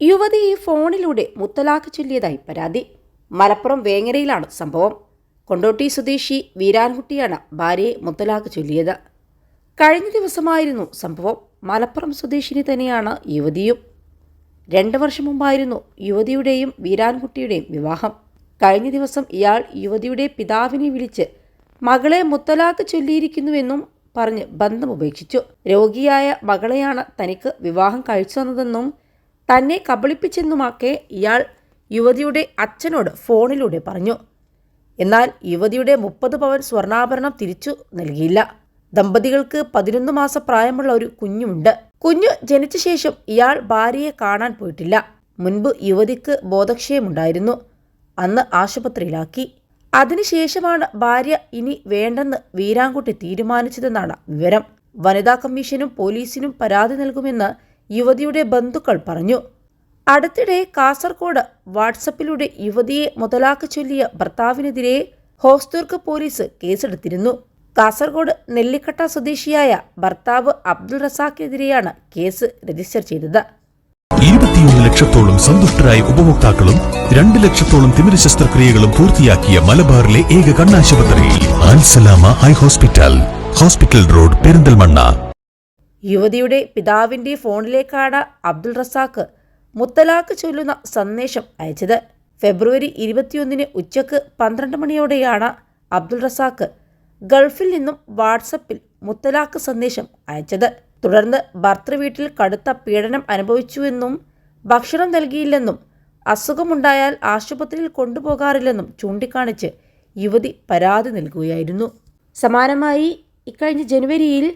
യുവതി ഫോണിലൂടെ മുത്തലാഖ് ചൊല്ലിയതായി പരാതി. മലപ്പുറം വേങ്ങരയിലാണ് സംഭവം. കൊണ്ടോട്ടി സ്വദേശി വീരാൻകുട്ടിയാണ് ഭാര്യയെ മുത്തലാഖ് ചൊല്ലിയത്. കഴിഞ്ഞ ദിവസമായിരുന്നു സംഭവം. മലപ്പുറം സ്വദേശിനി തന്നെയാണ് യുവതിയും. രണ്ട് വർഷം മുമ്പായിരുന്നു യുവതിയുടെയും വീരാൻകുട്ടിയുടെയും വിവാഹം. കഴിഞ്ഞ ദിവസം ഇയാൾ യുവതിയുടെ പിതാവിനെ വിളിച്ച് മകളെ മുത്തലാഖ് ചൊല്ലിയിരിക്കുന്നുവെന്നും പറഞ്ഞ് ബന്ധം ഉപേക്ഷിച്ചു. രോഗിയായ മകളെയാണ് തനിക്ക് വിവാഹം കഴിച്ചു തന്നതെന്നും തന്നെ കബളിപ്പിച്ചെന്നുമൊക്കെ ഇയാൾ യുവതിയുടെ അച്ഛനോട് ഫോണിലൂടെ പറഞ്ഞു. എന്നാൽ യുവതിയുടെ മുപ്പത് പവൻ സ്വർണാഭരണം തിരിച്ചു നൽകിയില്ല. ദമ്പതികൾക്ക് പതിനൊന്ന് മാസം പ്രായമുള്ള ഒരു കുഞ്ഞുണ്ട് കുഞ്ഞു ജനിച്ച ശേഷം ഇയാൾ ഭാര്യയെ കാണാൻ പോയിട്ടില്ല. മുൻപ് യുവതിക്ക് ബോധക്ഷയമുണ്ടായിരുന്നു. അന്ന് ആശുപത്രിയിലാക്കി. അതിനുശേഷമാണ് ഭാര്യ ഇനി വേണ്ടെന്ന് വീരാങ്കുട്ടി തീരുമാനിച്ചതെന്നാണ് വിവരം. വനിതാ കമ്മീഷനും പോലീസിനും പരാതി നൽകുമെന്ന് യുവതിയുടെ ബന്ധുക്കൾ പറഞ്ഞു. അടുത്തിടെ കാസർഗോഡ് വാട്സപ്പിലൂടെ യുവതിയെ മുതലാക്ക് ചൊല്ലിയ ഭർത്താവിനെതിരെ ഹോസ്ദുർഗ് പോലീസ് കേസെടുത്തിരുന്നു. കാസർഗോഡ് നെല്ലിക്കട്ട സ്വദേശിയായ ഭർത്താവ് അബ്ദുൾ റസാഖിനെതിരെയാണ് കേസ് രജിസ്റ്റർ ചെയ്തത്. ഇരുപത്തിയൊന്ന് ലക്ഷത്തോളം സന്തുഷ്ടരായ ഉപഭോക്താക്കളും രണ്ട് ലക്ഷത്തോളം തിമിര ശസ്ത്രക്രിയകളും പൂർത്തിയാക്കിയ മലബാറിലെ ഏക കണ്ണാശുപത്രി ആൻസലാമ eye hospital hospital road Perinthalmanna. യുവതിയുടെ പിതാവിന്റെ ഫോണിലേക്കാണ് അബ്ദുൾ റസാഖ് മുത്തലാഖ് ചൊല്ലുന്ന സന്ദേശം അയച്ചത്. ഫെബ്രുവരി ഇരുപത്തിയൊന്നിന് ഉച്ചയ്ക്ക് പന്ത്രണ്ട് മണിയോടെയാണ് അബ്ദുൾ റസാഖ് ഗൾഫിൽ നിന്നും വാട്സപ്പിൽ മുത്തലാഖ് സന്ദേശം അയച്ചത്. തുടർന്ന് ഭർത്തൃ വീട്ടിൽ കടുത്ത പീഡനം അനുഭവിച്ചുവെന്നും ഭക്ഷണം നൽകിയില്ലെന്നും അസുഖമുണ്ടായാൽ ആശുപത്രിയിൽ കൊണ്ടുപോകാറില്ലെന്നും ചൂണ്ടിക്കാണിച്ച് യുവതി പരാതി നൽകുകയായിരുന്നു. സമാനമായി ഇക്കഴിഞ്ഞ ജനുവരിയിൽ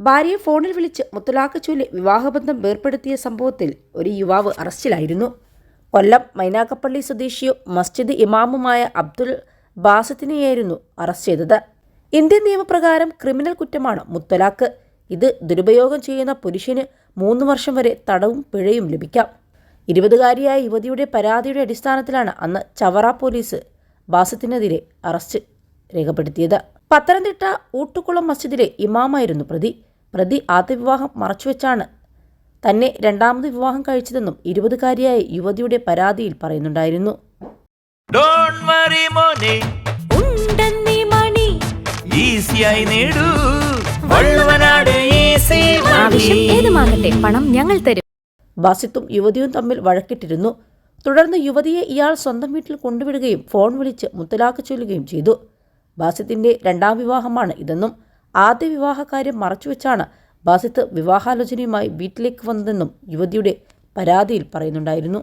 ഭാര്യയെ ഫോണിൽ വിളിച്ച് മുത്തലാഖ് ചൊല്ലി വിവാഹബന്ധം വേർപ്പെടുത്തിയ സംഭവത്തിൽ ഒരു യുവാവ് അറസ്റ്റിലായിരുന്നു. കൊല്ലം മൈനാക്കപ്പള്ളി സ്വദേശിയും മസ്ജിദ് ഇമാമുമായ അബ്ദുൾ ബാസത്തിനെയായിരുന്നു അറസ്റ്റ് ചെയ്തത്. ഇന്ത്യൻ നിയമപ്രകാരം ക്രിമിനൽ കുറ്റമാണ് മുത്തലാഖ്. ഇത് ദുരുപയോഗം ചെയ്യുന്ന പുരുഷന് മൂന്ന് വർഷം വരെ തടവും പിഴയും ലഭിക്കാം. ഇരുപതുകാരിയായ യുവതിയുടെ പരാതിയുടെ അടിസ്ഥാനത്തിലാണ് അന്ന് ചവറ പോലീസ് ബാസത്തിനെതിരെ അറസ്റ്റ് രേഖപ്പെടുത്തിയത്. പത്തനംതിട്ട ഊട്ടുകുളം മസ്ജിദിലെ ഇമാമായിരുന്നു പ്രതി. പ്രതി ആദ്യ വിവാഹം മറച്ചുവെച്ചാണ്. തന്നെ രണ്ടാമത് വിവാഹം കഴിച്ചതെന്നും ഇരുപതുകാരിയായ യുവതിയുടെ പരാതിയിൽ പറയുന്നുണ്ടായിരുന്നു. ഡോണ്ട് വറി മോനെ. ഉണ്ടെന്നീ മണി. ഈസിയായി നേടൂ. വള്ളുവനാട് ഈസി ആവശ്യം ഏതുമാകട്ടെ പണം ഞങ്ങൾ തരും. ബാസിത്തും യുവതിയും തമ്മിൽ വഴക്കിട്ടിരുന്നു. തുടർന്ന് യുവതിയെ ഇയാൾ സ്വന്തം വീട്ടിൽ കൊണ്ടുവിടുകയും ഫോൺ വിളിച്ച് മുത്തലാക്ക് ചൊല്ലുകയും ചെയ്തു. ബാസിത്തിന്റെ രണ്ടാം വിവാഹമാണ് ഇതെന്നും ആദ്യ വിവാഹകാര്യം മറച്ചുവെച്ചാണ് ബാസിത്ത് വിവാഹാലോചനയുമായി വീട്ടിലേക്ക് വന്നതെന്നും യുവതിയുടെ പരാതിയിൽ പറയുന്നുണ്ടായിരുന്നു.